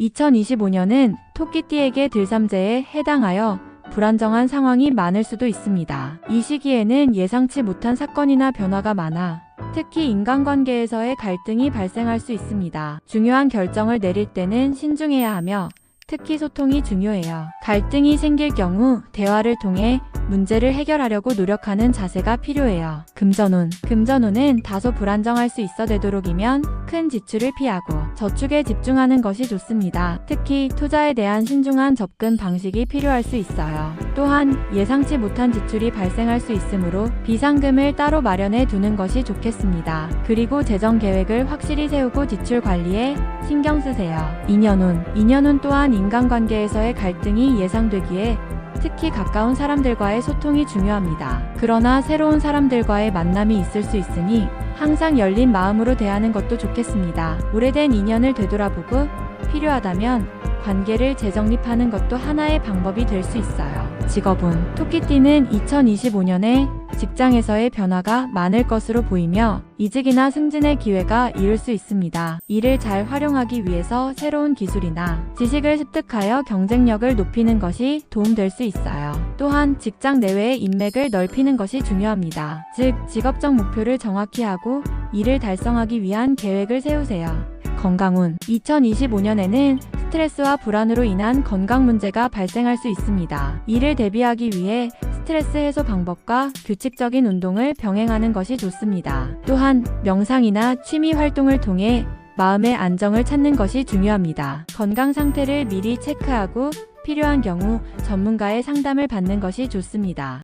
2025년은 토끼띠에게 들삼재에 해당하여 불안정한 상황이 많을 수도 있습니다. 이 시기에는 예상치 못한 사건이나 변화가 많아 특히 인간관계에서의 갈등이 발생할 수 있습니다. 중요한 결정을 내릴 때는 신중해야 하며 특히 소통이 중요해요. 갈등이 생길 경우 대화를 통해 문제를 해결하려고 노력하는 자세가 필요해요. 금전운. 금전운은 다소 불안정할 수 있어 되도록이면 큰 지출을 피하고 저축에 집중하는 것이 좋습니다. 특히 투자에 대한 신중한 접근 방식이 필요할 수 있어요. 또한 예상치 못한 지출이 발생할 수 있으므로 비상금을 따로 마련해 두는 것이 좋겠습니다. 그리고 재정 계획을 확실히 세우고 지출 관리에 신경 쓰세요. 인연운. 인연운 또한 인간관계에서의 갈등이 예상되기에 특히 가까운 사람들과의 소통이 중요합니다. 그러나 새로운 사람들과의 만남이 있을 수 있으니 항상 열린 마음으로 대하는 것도 좋겠습니다. 오래된 인연을 되돌아보고 필요하다면 관계를 재정립하는 것도 하나의 방법이 될 수 있어요. 직업운 토끼띠는 2025년에 직장에서의 변화가 많을 것으로 보이며 이직이나 승진의 기회가 이룰 수 있습니다. 이를 잘 활용하기 위해서 새로운 기술이나 지식을 습득하여 경쟁력을 높이는 것이 도움될 수 있어요. 또한 직장 내외의 인맥을 넓히는 것이 중요합니다. 즉, 직업적 목표를 정확히 하고 이를 달성하기 위한 계획을 세우세요. 건강운 2025년에는 스트레스와 불안으로 인한 건강 문제가 발생할 수 있습니다. 이를 대비하기 위해 스트레스 해소 방법과 규칙적인 운동을 병행하는 것이 좋습니다. 또한 명상이나 취미 활동을 통해 마음의 안정을 찾는 것이 중요합니다. 건강 상태를 미리 체크하고 필요한 경우 전문가의 상담을 받는 것이 좋습니다.